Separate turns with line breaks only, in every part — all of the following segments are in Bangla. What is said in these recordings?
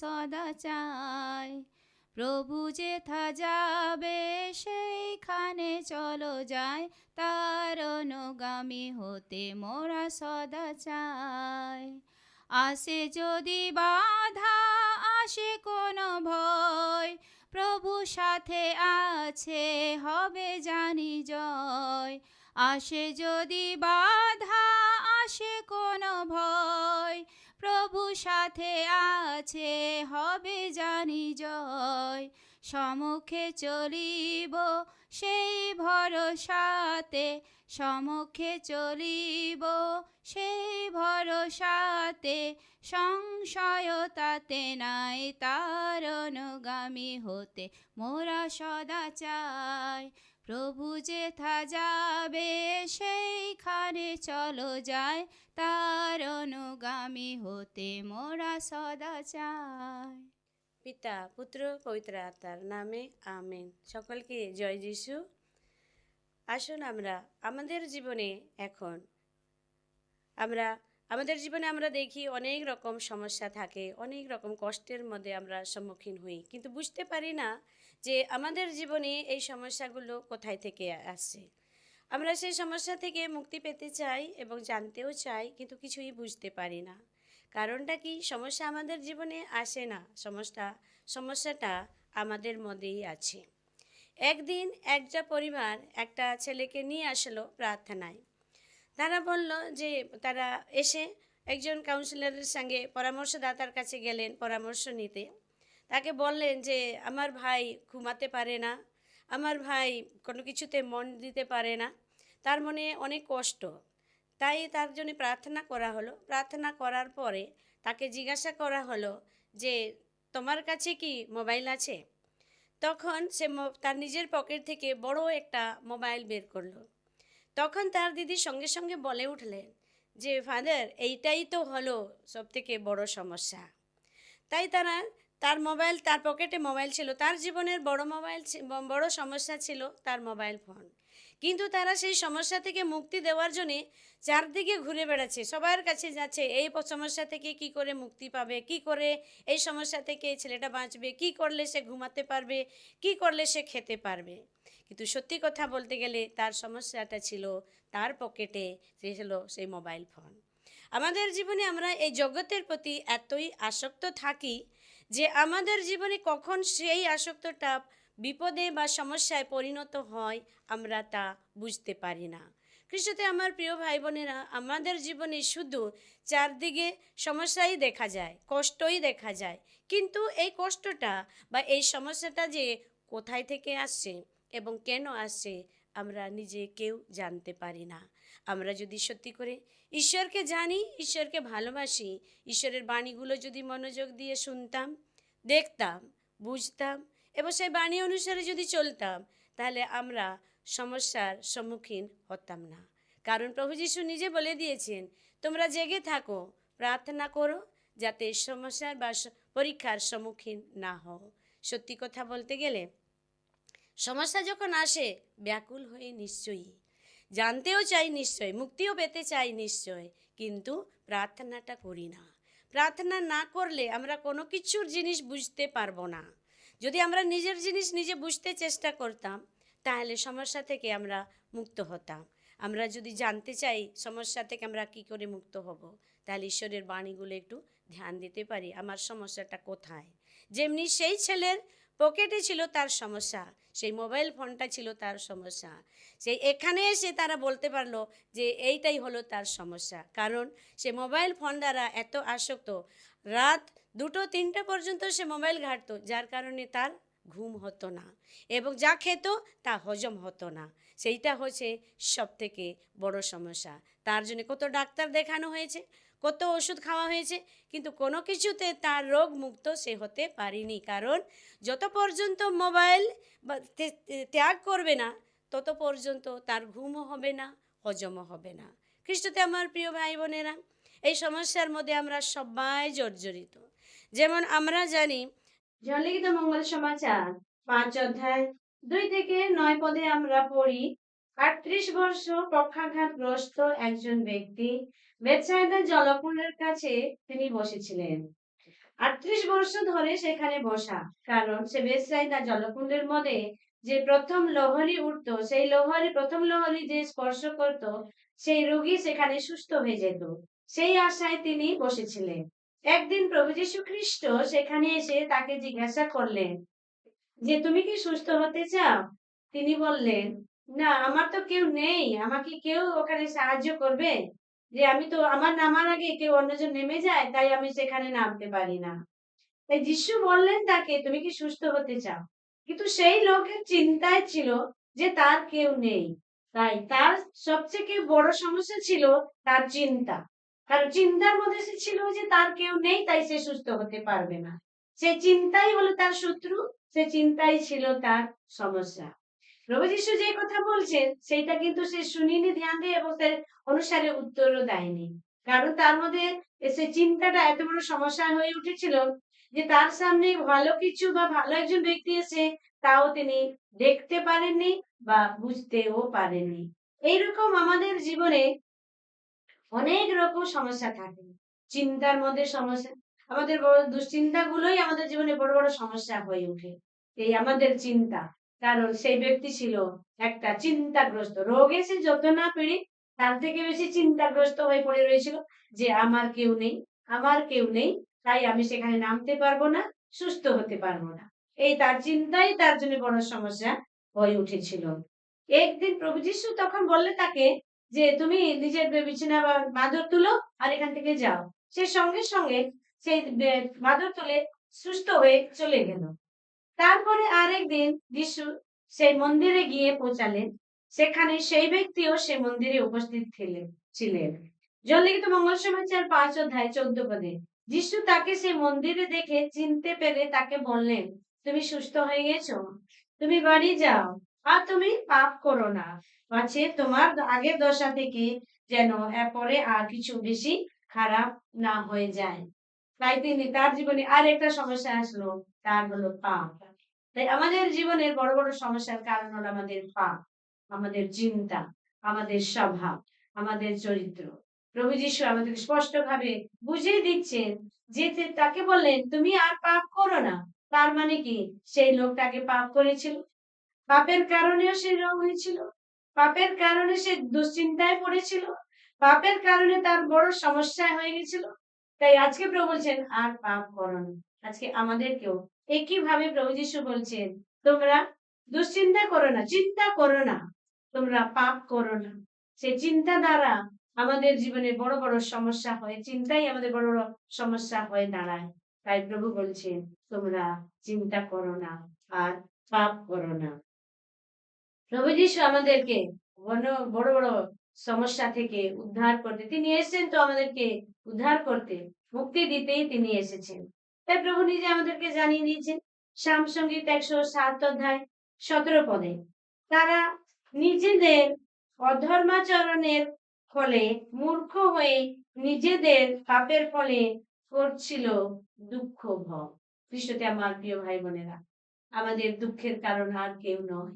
সদা চাই। প্রভু যেথা যাবে, সেইখানে চলো যায় তার অনুগামী হতে মোরা সদা চাই। আসে যদি বাধা, আসে কোনো ভয়। প্রভু সাথে আছে, হবে জানি জয়। আসে যদি বাধা, আসে কোনো ভয়। প্রভু সাথে আছে, হবে জানি জয়। সমুখে চলিব সেই ভরসাতে, সমুখে চলিব সেই ভরসাতে সংশয় তাতে নাই তার অনুগামী হতে, মোরা সদা চাই। প্রভু যেথা যাবে সেইখানে চলো যায় তার অনুগামী হতে মোরা সদা চাই।
পিতা, পুত্র, পবিত্র আত্মার নামে আমেন। সকলকে জয় যিশু। আসুন আমরা আমাদের জীবনে এখন, আমরা, আমাদের জীবনে আমরা দেখি অনেক রকম সমস্যা থাকে, অনেক রকম কষ্টের মধ্যে আমরা সম্মুখীন হই। কিন্তু বুঝতে পারি না যে আমাদের জীবনে এই সমস্যাগুলো কোথায় থেকে আসছে আমরা সেই সমস্যা থেকে মুক্তি পেতে চাই এবং জানতেও চাই, কিন্তু কিছুই বুঝতে পারি না। কারণটা কি? সমস্যা আমাদের জীবনে আসে না। সমস্যা, সমস্যাটা আমাদের মধ্যেই আছে। একদিন একটা পরিবার একটা ছেলেকে নিয়ে আসলো প্রার্থনায়। তারা বলল যে, তারা এসে একজন কাউন্সিলরের সঙ্গে পরামর্শদাতার কাছে গেলেন পরামর্শ নিতে। তাকে বললেন যে, আমার ভাই ঘুমাতে পারে না। আমার ভাই কোনো কিছুতে মন দিতে পারে না। তার মনে অনেক কষ্ট। তাই তার জন্য প্রার্থনা করা হলো। প্রার্থনা করার পরে তাকে জিজ্ঞাসা করা হলো যে, তোমার কাছে কি মোবাইল আছে? তখন সে তার নিজের পকেট থেকে বড় একটা মোবাইল বের করল। তখন তার দিদি সঙ্গে সঙ্গে বলে উঠলেন যে, ফাদার, এইটাই তো হলো সব থেকে বড় সমস্যা। তাই তারা, তার মোবাইল, তার পকেটে মোবাইল ছিল। তার জীবনের বড় মোবাইল বড় সমস্যা ছিল তার মোবাইল ফোন। কিন্তু তারা সেই সমস্যা থেকে মুক্তি দেওয়ার জন্যে চারদিকে ঘুরে বেড়াচ্ছে। সবার কাছে যাচ্ছে, এই সমস্যা থেকে কি করে মুক্তি পাবে? কি করে এই সমস্যা থেকে ছেলেটা বাঁচবে? কি করলে সে ঘুমাতে পারবে? কি করলে সে খেতে পারবে? কিন্তু সত্যি কথা বলতে গেলে তার সমস্যাটা ছিল তার পকেটে, সে ছিল সেই মোবাইল ফোন। আমাদের জীবনে আমরা এই জগতের প্রতি এতই আসক্ত থাকি যে আমাদের জীবনে কখন সেই আসক্তটা বিপদে বা সমস্যায় পরিণত হয়, আমরা তা বুঝতে পারি না। খ্রিস্টতে আমার প্রিয় ভাই বোনেরা আমাদের জীবনে শুধু চারদিকে সমস্যাই দেখা যায়, কষ্টই দেখা যায়। কিন্তু এই কষ্টটা বা এই সমস্যাটা যে কোথায় থেকে আসছে এবং কেন আসছে, আমরা নিজে কেউ জানতে পারি না। আমরা যদি সত্যি করে ঈশ্বরকে জানি, ঈশ্বরকে ভালোবাসি, ঈশ্বরের বাণীগুলো যদি মনোযোগ দিয়ে শুনতাম, দেখতাম, বুঝতাম এবং সেই বাণী অনুসারে যদি চলতাম, তাহলে আমরা সমস্যার সম্মুখীন হতাম না। কারণ প্রভু যিশু নিজে বলে দিয়েছেন, তোমরা জেগে থাকো, প্রার্থনা করো, যাতে সমস্যার বা পরীক্ষার সম্মুখীন না হও। সত্যি কথা বলতে গেলে, সমস্যা যখন আসে, ব্যাকুল হয়ে নিশ্চয়ই। জানতেও চাই নিশ্চয়, মুক্তিও পেতে চাই নিশ্চয়, কিন্তু প্রার্থনাটা করি না। প্রার্থনা না করলে আমরা কোনো কিছুর জিনিস বুঝতে পারব না। যদি আমরা নিজের জিনিস নিজে বুঝতে চেষ্টা করতাম, তাহলে সমস্যা থেকে আমরা মুক্ত হতাম। আমরা যদি জানতে চাই সমস্যা থেকে আমরা কি করে মুক্ত হব, তাহলে ঈশ্বরের বাণীগুলো একটু ধ্যান দিতে পারি, আমার সমস্যাটা কোথায়? যেমনি সেই ছেলের পকেটে ছিল তার সমস্যা, সেই মোবাইল ফোনটা ছিল তার সমস্যা, সেই এখানে এসে তারা বলতে পারল যে এইটাই হলো তার সমস্যা। কারণ সে মোবাইল ফোন দ্বারা এত আসক্ত, রাত দুটো তিনটে পর্যন্ত সে মোবাইল ঘাঁটতো, যার কারণে তার ঘুম হতো না এবং যা খেত তা হজম হতো না। সেইটা হচ্ছে সব থেকে বড় সমস্যা। তার জন্য কত ডাক্তার দেখানো হয়েছে, কত ওষুধ খাওয়া হয়েছে, কিন্তু কোনো কিছুতে তার রোগ মুক্ত সে হতে পারিনি। কারণ যত পর্যন্ত মোবাইল ত্যাগ করবে না, তত পর্যন্ত তার ঘুমও হবে না, হজমও হবে না। খ্রিস্টতে আমার প্রিয় ভাই বোনেরা, এই সমস্যার মধ্যে আমরা সবাই জর্জরিত। যেমন আমরা জানি জলিখিত মঙ্গল সমাচার, পাঁচ অধ্যায়, দুই থেকে নয় পদে আমরা পড়ি, আটত্রিশ বর্ষ পক্ষাঘাতগ্রস্ত একজন ব্যক্তি বেতসাইদা জলকুণ্ডের কাছে তিনি বসেছিলেন। আটত্রিশ বর্ষ ধরে সেখানে বসা, কারণ সে বেতসাইদা জলকুণ্ডের মধ্যে যে প্রথম লহরী উঠতো, সেই লহরী, প্রথম লহরী যে স্পর্শ করত, সেই রোগী সেখানে সুস্থ হয়ে যেত। সেই আশায় তিনি বসেছিলেন। একদিন প্রভু যীশু খ্রিস্ট সেখানে এসে তাকে জিজ্ঞাসা করলেন, যে তুমি কি সুস্থ হতে চাও? তিনি বললেন, না, আমার তো কেউ নেই, আমাকে কেউ ওখানে সাহায্য করবে? যে আমি তো, আমার নামার আগে কেউ অন্যজন নেমে যায়, তাই আমি সেখানে নামতে পারি না। তাই যিশু বললেন তাকে, তুমি কি সুস্থ হতে চাও? কিন্তু সেই লোকের চিন্তায় ছিল যে তার কেউ নেই। তাই তার সবচেয়ে বড় সমস্যা ছিল তার চিন্তা। কারণ চিন্তার মধ্যে সে ছিল যে তার কেউ নেই, তাই সে সুস্থ হতে পারবে না। সে চিন্তাই হলো তার শত্রু, সে চিন্তাই ছিল তার সমস্যা। প্রভু যিশু যে কথা বলছেন, সেইটা কিন্তু সে শুনিনি ধ্যান দিয়ে এবং সে অনুসারে উত্তরও দেয়নি। কারণ তার মধ্যে সে চিন্তাটা এত বড় সমস্যা হয়ে উঠেছিল যে তার সামনে ভালো কিছু বা ভালো একজন ব্যক্তি এসে তাও তিনি দেখতে পারেননি বা বুঝতেও পারেননি। এইরকম আমাদের জীবনে অনেক রকম সমস্যা থাকে। চিন্তার মধ্যে সমস্যা, আমাদের বড় দুশ্চিন্তা গুলোই আমাদের জীবনে বড় বড় সমস্যা হয়ে ওঠে। এই আমাদের চিন্তা, কারণ সেই ব্যক্তি ছিল একটা চিন্তাগ্রস্ত। রোগে সে যত না পীড়িত তার থেকে বেশি চিন্তাগ্রস্ত হয়ে পড়ে রয়েছিল যে, আমার কেউ নেই, আমার কেউ নেই, তাই আমি সেখানে নামতে পারব না, সুস্থ হতে পারব না। এই তার চিন্তাই তার জন্য বড় সমস্যা হয়ে উঠেছিল। একদিন প্রভু যিশু তখন বললে তাকে যে তুমি নিজের বিছানা বা মাদুর তুলো আর এখান থেকে যাও। সে সঙ্গে সঙ্গে সেই মাদুর তুলে সুস্থ হয়ে চলে গেল। তারপরে আরেকদিন যিশু সেই মন্দিরে গিয়ে পৌঁছালেন। সেখানে সেই ব্যক্তিও সে মন্দিরে উপস্থিত ছিলেন ছিলেন। জললিখিত মঙ্গল সমাচার পাঁচ অধ্যায় চোদ্দ পদে, যিশু তাকে সে মন্দিরে দেখে চিনতে পেরে তাকে বললেন, তুমি সুস্থ হয়ে গেছো? তুমি বাড়ি যাও। আর তুমি পাপ করো না। পাছে তোমার আগের দশা থেকে যেন এরপরে আর কিছু বেশি খারাপ না হয়ে যায়। তাই তিনি তার জীবনে আর একটা সমস্যা আসলো, তার হলো পাপ। তাই আমাদের জীবনের বড় বড় সমস্যার কারণ হলো আমাদের পাপ, আমাদের চিন্তা, আমাদের স্বভাব, আমাদের চরিত্র। প্রভু যীশু আমাদের স্পষ্ট ভাবে বুঝিয়ে দিচ্ছেন যে তাকে বললেন, তুমি আর পাপ করো না। তার মানে কি? সেই লোকটাকে পাপ করেছিল। পাপের কারণেও সে রোগ হয়েছিল, পাপের কারণে সে দুশ্চিন্তায় পড়েছিল, পাপের কারণে তার বড় সমস্যা হয়ে গেছিল। তাই আজকে প্রভু বলছেন, আর পাপ করো না। আজকে আমাদেরকেও একই ভাবে প্রভু যিশু বলছেন, তোমরা দুশ্চিন্তা করো না, চিন্তা করো না, তোমরা পাপ করো না। সে চিন্তা দ্বারা আমাদের জীবনে বড় বড় সমস্যা হয়, চিন্তাই আমাদের বড় বড় সমস্যা হয়ে দাঁড়ায়। তাই প্রভু বলছেন, তোমরা চিন্তা করো না আর পাপ করো না। প্রভু যিশু আমাদেরকে বড় বড় সমস্যা থেকে উদ্ধার করতে, তিনি এসেছেন তো আমাদেরকে উদ্ধার করতে, মুক্তি দিতেই তিনি এসেছেন। তাই প্রভু নিজে আমাদেরকে জানিয়ে দিয়েছেন শ্যাম সংগীত একশো সাত অধ্যায় সতেরো পদে, তারা নিজেদের অধর্মাচরণের ফলে মূর্খ হয়ে নিজেদের পাপের ফলে করছিল দুঃখ ভোগ। খ্রিস্টতে আমার প্রিয় ভাই বোনেরা, আমাদের দুঃখের কারণ আর কেউ নয়।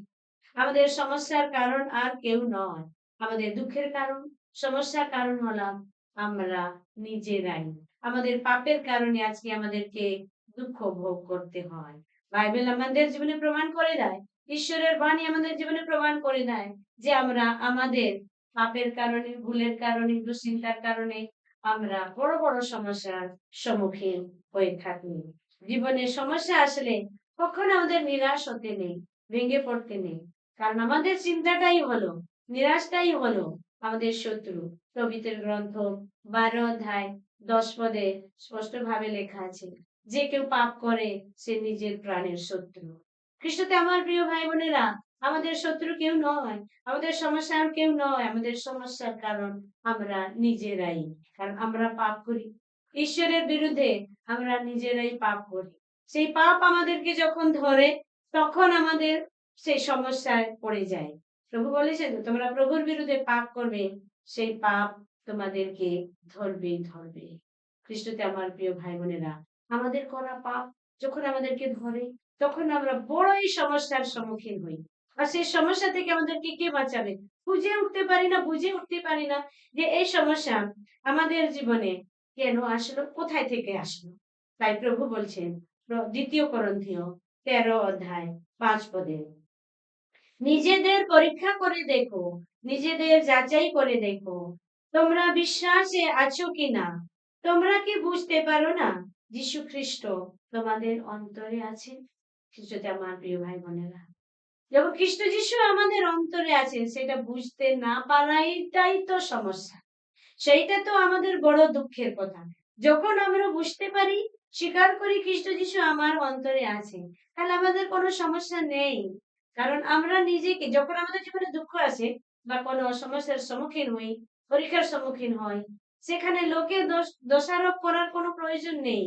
আমাদের সমস্যার কারণ আর কেউ নয়। আমাদের দুঃখের কারণ, সমস্যার কারণ হলাম আমরা নিজেরাই। আমাদের পাপের কারণে আজকে আমাদেরকে দুঃখ ভোগ করতে হয়। বাইবেল আমাদের জীবনে প্রমাণ করে দেয়, ঈশ্বরের বাণী আমাদের জীবনে প্রমাণ করে দেয় যে আমরা আমাদের পাপের কারণে, ভুলের কারণে, দুশ্চিন্তার কারণে আমরা বড় বড় সমস্যার সম্মুখীন হয়ে থাকি। জীবনে সমস্যা আসলে কখনো আমাদের নিরাশ হতে নেই, ভেঙে পড়তে নেই। কারণ আমাদের চিন্তাটাই হলো, নিরাশটাই হলো আমাদের শত্রু। প্রভৃতির গ্রন্থ বারো অধ্যায় দশ পদে স্পষ্ট ভাবে লেখা আছে, যে কেউ পাপ করে, সে নিজের প্রাণের শত্রু। খ্রিস্টতে আমার প্রিয় ভাই বোনেরা আমাদের শত্রু কেউ নয়, আমাদের সমস্যার কেউ নয়, আমাদের সমস্যার কারণ আমরা নিজেরাই, কারণ আমরা পাপ করি। ঈশ্বরের বিরুদ্ধে আমরা নিজেরাই পাপ করি। সেই পাপ আমাদেরকে যখন ধরে, তখন আমাদের সেই সমস্যায় পড়ে যায়। প্রভু বলেছেন, তোমরা প্রভুর বিরুদ্ধে পাপ করবে, সেই পাপ তোমাদেরকে ধরবে ধরবে। খ্রিস্টতে আমার প্রিয় ভাই বোনেরা আমাদের করা পাপ যখন আমাদেরকে ধরে, তখন আমরা বড়ই সমস্যার সম্মুখীন হই। আর সেই সমস্যা থেকে আমাদেরকে কে বাঁচাবে? বুঝে উঠতে পারি না, বুঝে উঠতে পারি না যে এই সমস্যা আমাদের জীবনে কেন আসলো, কোথায় থেকে আসলো? তাই প্রভু বলছেন, দ্বিতীয় করন্থীয় তেরো অধ্যায় পাঁচ পদে নিজেদের পরীক্ষা করে দেখো, নিজেদের যাচাই করে দেখো, তোমরা বিশ্বাসে আছো কিনা? তোমরা কি বুঝতে পারো না? যীশু খ্রিস্ট তোমাদের অন্তরে আছে খ্রিস্টতে আমার প্রিয় ভাই বোনেরা, যখন খ্রিস্ট যিশু আমাদের অন্তরে আছে সেটা বুঝতে না পারাইটাই তো সমস্যা। সেইটা তো আমাদের বড় দুঃখের কথা। যখন আমরা বুঝতে পারি, স্বীকার করি খ্রিস্ট যিশু আমার অন্তরে আছে তাহলে আমাদের কোনো সমস্যা নেই। কারণ আমরা নিজেকে, যখন আমাদের জীবনে দুঃখ আসে বা কোনো সমস্যার সম্মুখীন হই, পরীক্ষার সম্মুখীন হই, সেখানে লোকে দোষ, দোষারোপ করার কোনো প্রয়োজন নেই।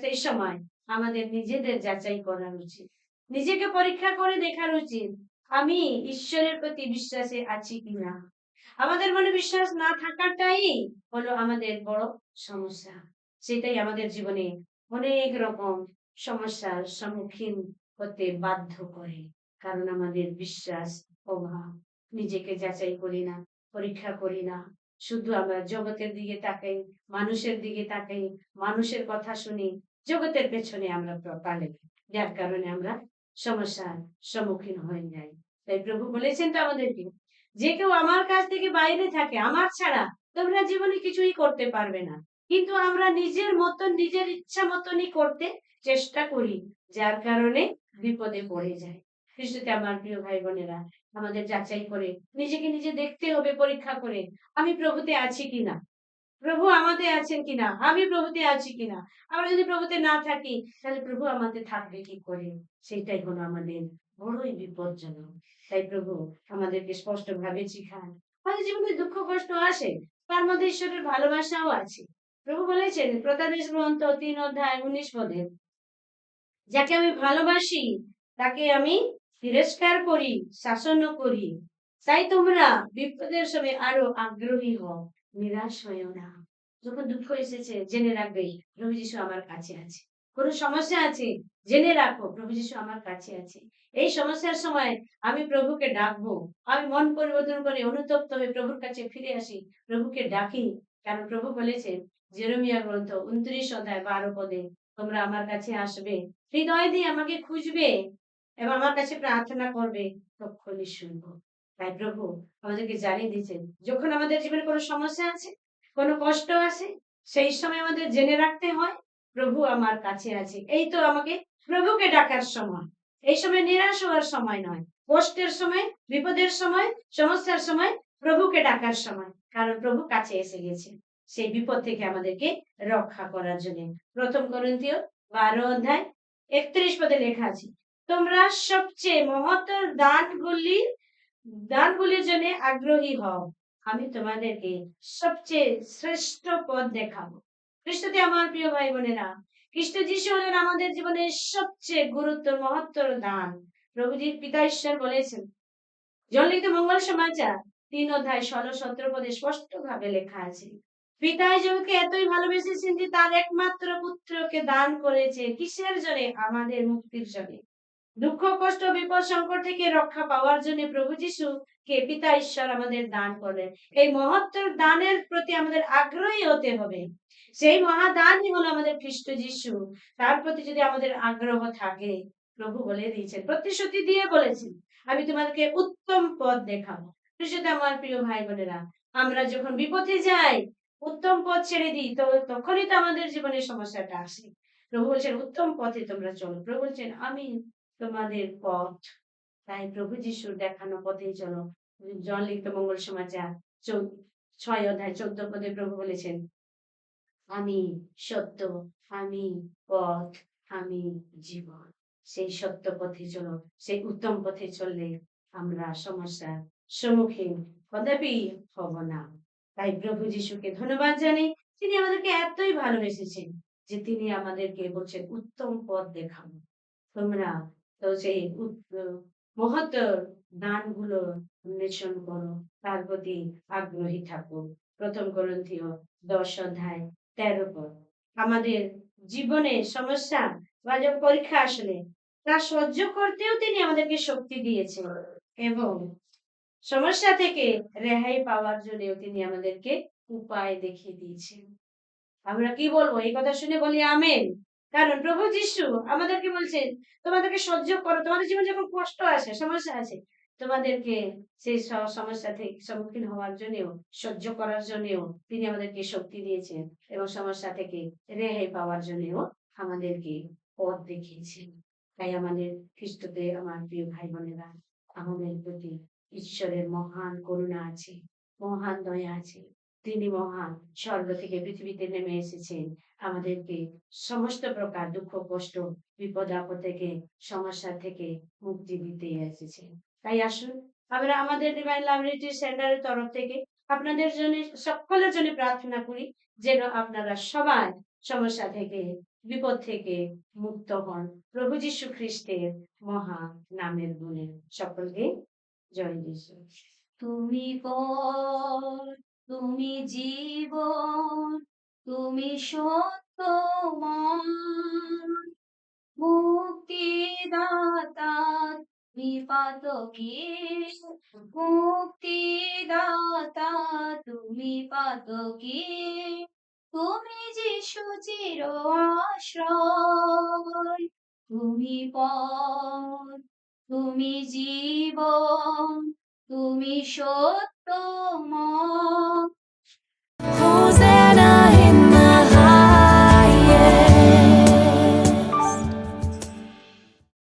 সেই সময় আমাদের নিজেদের যাচাই করা উচিত। নিজেকে পরীক্ষা করে দেখার উচিত, আমি ঈশ্বরের প্রতি বিশ্বাসে আছি কিনা। আমাদের মনে বিশ্বাস না থাকাটাই হলো আমাদের বড় সমস্যা। সেটাই আমাদের জীবনে অনেক রকম সমস্যার সম্মুখীন হতে বাধ্য করে। কারণ আমাদের বিশ্বাস, অভাব, নিজেকে যাচাই করি না, পরীক্ষা করি না। শুধু আমরা জগতের দিকে তাকাই, মানুষের দিকে তাকাই, মানুষের কথা শুনি, জগতের পেছনে আমরা পালে যার কারণে আমরা সমস্যার সম্মুখীন হয়ে যাই। তাই প্রভু বলেছেন তো আমাদেরকে, যে কেউ আমার কাছ থেকে বাইরে থাকে, আমার ছাড়া তোমরা জীবনে কিছুই করতে পারবে না। কিন্তু আমরা নিজের মতন, নিজের ইচ্ছা মতনই করতে চেষ্টা করি। যার কারণে বিপদে পড়ে যায়। খ্রিস্টতে আমার প্রিয় ভাই বোনেরা আমাদের যাচাই করে, নিজেকে নিজে দেখতে হবে, পরীক্ষা করে, আমি প্রভুতে আছি কিনা? প্রভু আমাদের আছেন কিনা? আমি প্রভুতে আছি কিনা? আমরা যদি প্রভুতে না থাকি, তাহলে প্রভু আমাদের থাকবে কি করে? সেটাই হলো আমাদের বড়ই বিপজ্জনক। তাই প্রভু আমাদেরকে স্পষ্ট ভাবে শিখান। আমাদের জীবনে দুঃখ, কষ্ট আসে, তার মধ্যে ঈশ্বরের ভালোবাসাও আছে। প্রভু বলেছেন প্রতাদেশ গ্রন্থ তিন অধ্যায় উনিশ পদে যাকে আমি ভালোবাসি, তাকে আমি তিরস্কার করি, শাসনও করি। তাই তোমরা বিপদের সময় আরও আগ্রহী হও, নিরাশ হয়েও না। যখন দুঃখ এসেছে, জেনে রাখবে, প্রভু যিশু আমার কাছে আছে। কোন সমস্যা আছে, জেনে রাখো, প্রভু যিশু আমার কাছে আছে। এই সমস্যার সময় আমি প্রভুকে ডাকবো। আমি মন পরিবর্তন করে অনুতপ্ত হয়ে প্রভুর কাছে ফিরে আসি, প্রভুকে ডাকি। কারণ প্রভু বলেছেন, জেরমিয়া গ্রন্থ উনত্রিশ অধ্যায় বারো পদে তোমরা আমার কাছে আসবে। হৃদয় দিয়ে আমাকে খুঁজবে এবং আমার কাছে প্রার্থনা করবে তখনই শুনব। তাই প্রভু আমাদেরকে জানিয়ে দিয়েছেন, যখন আমাদের জীবনে কোনো সমস্যা আছে, কোনো কষ্ট আছে, সেই সময় আমাদের জেনে রাখতে হয়, প্রভু আমার কাছে আছে। এই তো আমাকে প্রভুকে ডাকার সময়। এই সময় নিরাশ হওয়ার সময় নয়, কষ্টের সময়, বিপদের সময়, সমস্যার সময় প্রভুকে ডাকার সময়। কারণ প্রভু কাছে এসে গেছে। সেই বিপদ থেকে আমাদেরকে রক্ষা করার জন্য। প্রথম করন্তীয় বারো অধ্যায় একত্রিশ পদে লেখা আছে, তোমরা সবচেয়ে মহত্তর দানগুলির দানগুলির জন্য আগ্রহী হও। আমি তোমাদেরকে সবচেয়ে শ্রেষ্ঠ পদ দেখাবো। খ্রিস্টতে আমার প্রিয় ভাই বোনেরা, খ্রিস্ট যিশু হলেন আমাদের জীবনের সবচেয়ে গুরুত্ব মহত্তর দান। প্রভুজির পিতা ঈশ্বর বলেছেন, জনলিখিত মঙ্গল সমাচার তিন অধ্যায় ষোলো সতেরো পদে স্পষ্ট ভাবে লেখা আছে পিতা জগকে এতই ভালোবেসেছেন যে তার একমাত্র পুত্রকে দান করেছে, কিসের জন্য? আমাদের মুক্তির জন্য। দুঃখ, কষ্ট, বিপদ, সংকট থেকে রক্ষা পাওয়ার জন্য প্রভু যিশু কে পিতা ঈশ্বর আমাদের দান করেন এই মহত্তর দানের প্রতি আমাদের আগ্রহী হতে হবে। সেই মহাদানই হলো আমাদের খ্রিস্ট যিশু। তার প্রতি যদি আমাদের আগ্রহ থাকে, প্রভু বলে দিয়েছেন, প্রতিশ্রুতি দিয়ে বলেছেন, আমি তোমাদেরকে উত্তম পথ দেখাবো। আমার প্রিয় ভাই বোনেরা, আমরা যখন বিপথে যাই উত্তম পথ ছেড়ে দিই, তো তখনই তো আমাদের জীবনে সমস্যাটা আসে। প্রভু বলছেন, উত্তম পথে তোমরা চলো। প্রভু বলছেন, আমি তোমাদের পথ। তাই প্রভু যিশুর দেখানো পথেই চলো। জন লিখিত মঙ্গল সমাচার ছয় অধ্যায় চোদ্দ পদে প্রভু বলেছেন, আমি সত্য, আমি পথ, আমি জীবন। সেই সত্য পথে চলো, সেই উত্তম পথে চললে আমরা সমস্যার সম্মুখীন কদাপি হব না। তাই প্রভু যিশুকে ধন্যবাদ জানাই। তিনি আমাদেরকে এতই ভালোবেসেছেন যে তিনি আমাদেরকে বলছেন, উত্তম পথ দেখাবো তোমরা তো সেই মহত্তর দানগুলো অন্বেষণ করো, তার প্রতি আগ্রহী থাকো। প্রথম গ্রন্থীয় দশ অধ্যায় তেরো পদ আমাদের জীবনে সমস্যা বা যখন পরীক্ষা আসলে, তা সহ্য করতেও তিনি আমাদেরকে শক্তি দিয়েছেন এবং সমস্যা থেকে রেহাই পাওয়ার জন্য তিনি আমাদেরকে উপায় দেখিয়ে দিয়েছেন। আমরা কি বলব? এই কথা শুনে বলি আমেন। কারণ প্রভু যিশু আমাদেরকে বলছেন, তোমাদেরকে সহ্য করো। তোমাদের জীবনে যখন কষ্ট আসে, সমস্যা আছে তোমাদেরকে সেই সমস্যা থেকে, সম্মুখীন হওয়ার জন্যও, সহ্য করার জন্যও তিনি আমাদেরকে শক্তি দিয়েছেন এবং সমস্যা থেকে রেহাই পাওয়ার জন্যও আমাদেরকে পথ দেখিয়েছেন। তাই আমাদের খ্রিস্টতে আমার প্রিয় ভাই বোনেরা আমাদের প্রতি ঈশ্বরের মহান করুণা আছে, মহান দয়া আছে। তিনি মহান, স্বর্গ থেকে পৃথিবীতে নেমে এসেছেন। আমাদেরকে সমস্ত প্রকার দুঃখ, কষ্ট, বিপদ, আপদ থেকে, সমস্যা থেকে মুক্তি দিতে এসেছেন। তাই আসুন, আমরা আমাদের ডিভাইন লাইব্রেরি সেন্টারের তরফ থেকে আপনাদের জন্য, সকলের জন্য প্রার্থনা করি যেন আপনারা সবাই সমস্যা থেকে, বিপদ থেকে মুক্ত হন। প্রভু যীশু খ্রিস্টের মহা নামের গুণে। সকলকে জয় যিশু
তুমি পথ তুমি জীবন, তুমি সত্য মুক্তিদাতা বিপাতকে মুক্তিদাতা তুমি পাতকে তুমি যিশু চির আশ্রয়, তুমি পথ তুমি জীবন তুমি সত্যময়